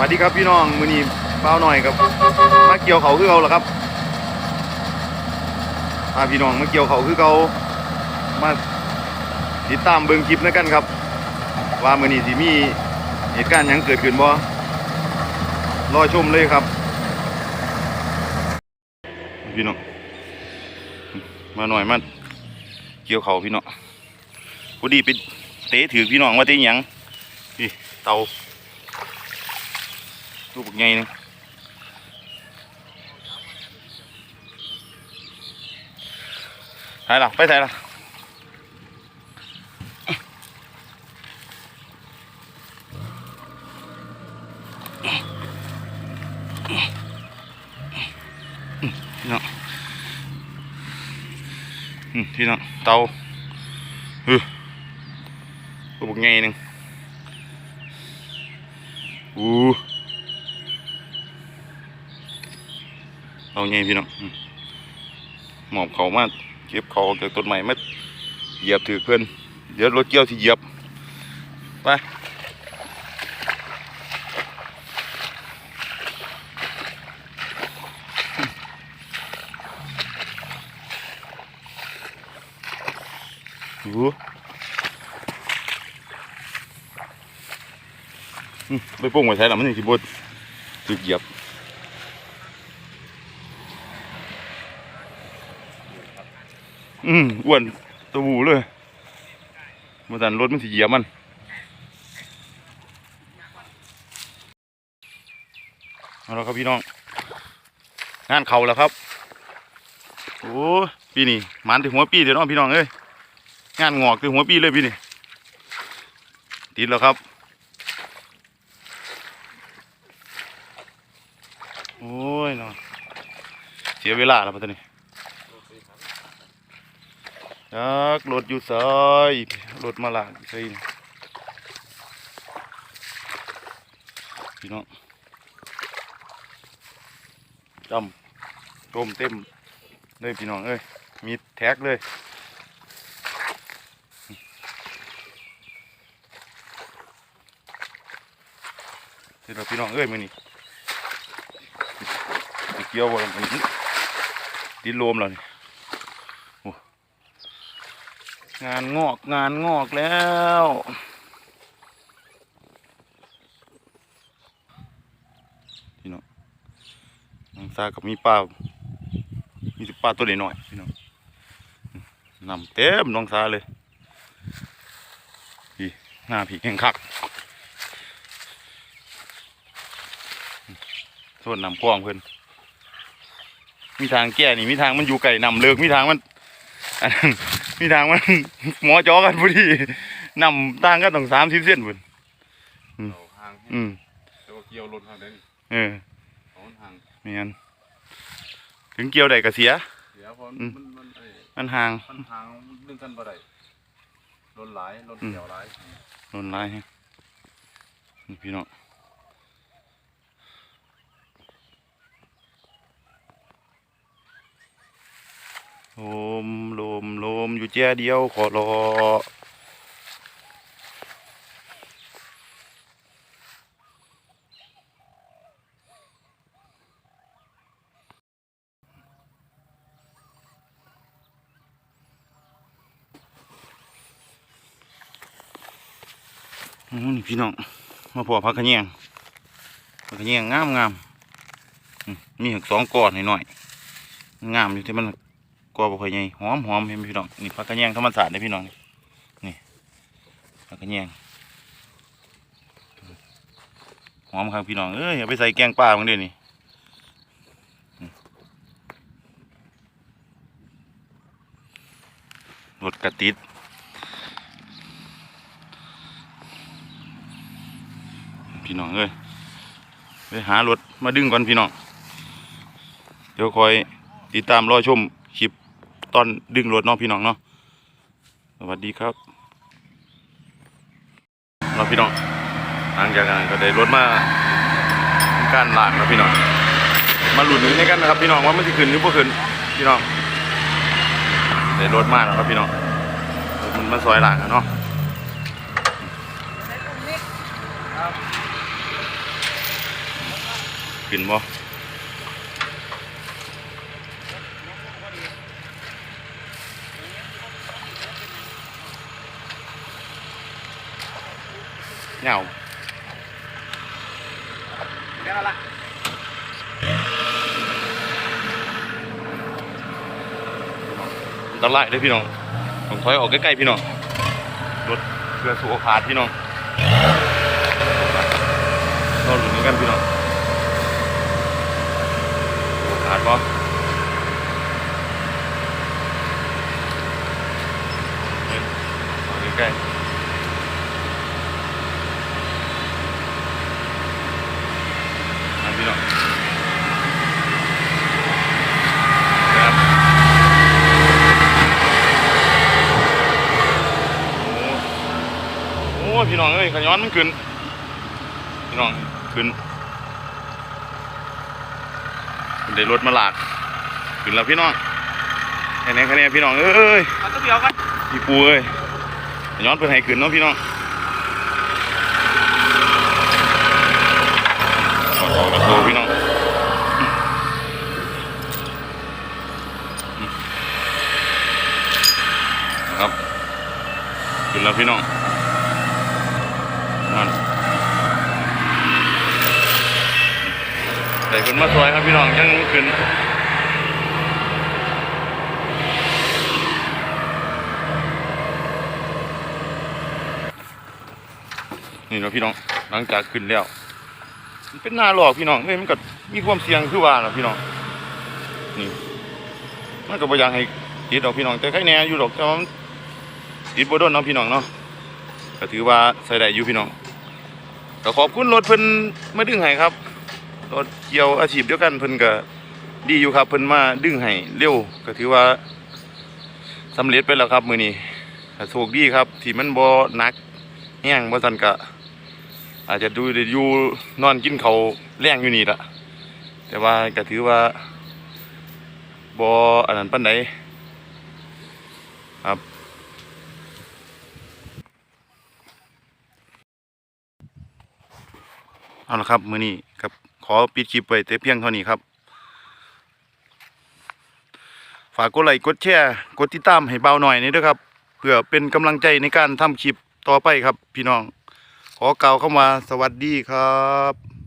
วัสดีครับพี่น้องมือนี้เป้าหน่อยครับมาเกี่ยวเขาคือเขาเหรอครับพาพี่น้องมาเกี่ยวเขาคือเขามาติดตามเบิ่งคลิปนะกันครับ ว่ามือนี้สิมีเหตุการณ์ยังเกิดขึ้นบ่รอชมเลยครับ พี่น้องมาหน่อยมาเกี่ยวเขาพี่น้องพอดีไปเตะถือพี่น้องว่าเตะยังพี่เตา ลูกบักใหญ่หนึงไปล่ะไปไหนล่ะพี่น้องอืมพี่น้องเตาเออลูกบักใหญ่หนึงอู้ เอาไงพี่น้องอืมหมอบเขามาเก็บเขาออกจากต้นไม้มาเหยียบถือเพื่อนเดี๋ยวรถเกี่ยวที่เหยียบไปโอ้โหอืมไปโป้งไว้ใช้หรอมันยังสิบดถือเหยียบ อืมอ้วนตัวบูเลยมาดันรถมันสิเหยียบมันเอาละครับพี่น้อง งานเขาแล้วครับ โอ้ปีนี้มันถึงหัวปีเดี๋ยวน้องพี่น้องเอ้ยงานงอกถึงหัวปีเลยพี่นี่ติดแล้วครับ โอ้ยเนาะเสียเวลาแล้วปะตอนนี้ จักรถอยู่ซอยรถมาหลากใช่พี่น้องจำต้มเต็มเลยพี่น้องเอ้ยมีแท็กเลยเดี๋ยวพี่น้องเอ้ยมือนี่เกี่ยวบอลมันติดลมแล้วนี่ งานงอกงานงอกแล้ว พี่น้องน้องซากับมีปลามีปลาตัวเล็กหน่อยพี่น้องนำเต็มน้องซาเลยพี่หน้าผีแข่งคักส่วนนำกว้างเพิ่อนมีทางแก้นี่มีทางมันอยู่ไก่นำเลิกมีทางมันอันนั้น มีทางมัน หมอจอกันพอดีนำต่างกันต้องสามสิบเส้นพุ่นเราห่างอืมแต่ว่าเกี่ยวรถห่างได้นี่เออเขามันห่างไม่งั้นถึงเกี่ยวใดก็เสียเสียเพราะอืม มันมันไอ้มันห่างมันห่างดึงกันบ่ได้รถหลายรถอืมเกี่ยวหลายโดนไล่ให้นี่พี่น้อง ลมลมลมอยู่เจ้าเดียวขอรออืมนี่พี่น้อง มาพอพักขะแยงพักขะแยงงามงามมีหักสองก้อนหน่อยๆงามอยู่ที่มัน กอบ่ค่อยใหญ่หอมหอมเห็นพี่น้องนี่พักขะแยงธรรมศาสตร์เลยพี่น้องนี่พักขะแยงหอมครับพี่น้องเอ้ยเอาไปใส่แกงปลาบางเดี๋ยวนี้รถกระติดพี่น้องเอ้ยไปหารถมาดึงก่อนพี่น้อง เดี๋ยวคอยติดตามรอชมคลิป ตอนดึงรถเนาะพี่น้องเนาะสวัสดีครับเราพี่น้องหลังจากนั้นก็ได้รถมาการลากแล้วพี่น้องมาหลุดนี้กันนะครับ พี่น้องว่ามันจะขึ้นหรือบ่ขึ้นพี่น้องได้รถมากแล้วครับพี่น้องมันมาซอยหลากอะเนาะขึ้นบ่ เหงาแค่นั้นละอันตรายเลยพี่น้องต้องถอยออกใกล้ๆพี่น้อง รถเพื่อสู่โอกาสพี่น้องรอหลุนกันพี่น้องสู่โอกาสปะเฮ้ยมาใกล้ๆมาพี่น้องครับ โอ้ยพี่น้องเอ้ยขย้อนมันขึ้นพี่น้องขึ้นขึ้นได้รถมาหลากขึ้นแล้วพี่น้องแค่นี้แค่นี้พี่น้องเอ้ยมันก็เดียวกันพี่ปูเอ้ยขย้อนเพิ่นให้ขึ้นเนาะพี่น้องขอขอกระโทพี่น้องนะครับขึ้นแล้วพี่น้อง นั่น ใส่นมาสวยครับพี่น้องยังขึ้นนี่เนาะพี่น้องหลังจากขึ้นแล้วมันเป็นหน้าหลอกพี่น้องเอ้ยมันก็มีความเสี่ยงคือว่านะพี่น้องนี่มันก็บ่อยากให้ติดดอกพี่น้องแต่ใครแน่อยู่ดอกแต่ว่ามันติดบ่โดนเนาะพี่น้องเนาะก็ถือว่าใส่ได้อยู่พี่น้องก็ขอบคุณรถเพิ่นไมาดึงให้ครับ รถเกี่ยวอาชีพเดียวกันเพิ่นก็ดีอยู่ครับเพิ่นมาดึงให้เร็วก็ถือว่าสำเร็จไปแล้วครับมื้อนี้ก็โชคดีครับ ที่มันบ่หนักแห้งบ่ซั่นก็อาจจะดูได้อยู่นอนกินเขาแรงอยู่นี่ละแต่ว่าก็ถือว่าบ่อันนั้นปานใดครับเอาละครับ มือนี้ ขอปิดคลิปไว้แต่เพียงเท่านี้ครับ ฝากกดไลค์กดแชร์กดติดตามให้เบาหน่อยนี่ด้วยครับ เพื่อเป็นกำลังใจในการทำคลิปต่อไปครับ พี่น้อง ขอกล่าวเข้ามาสวัสดีครับ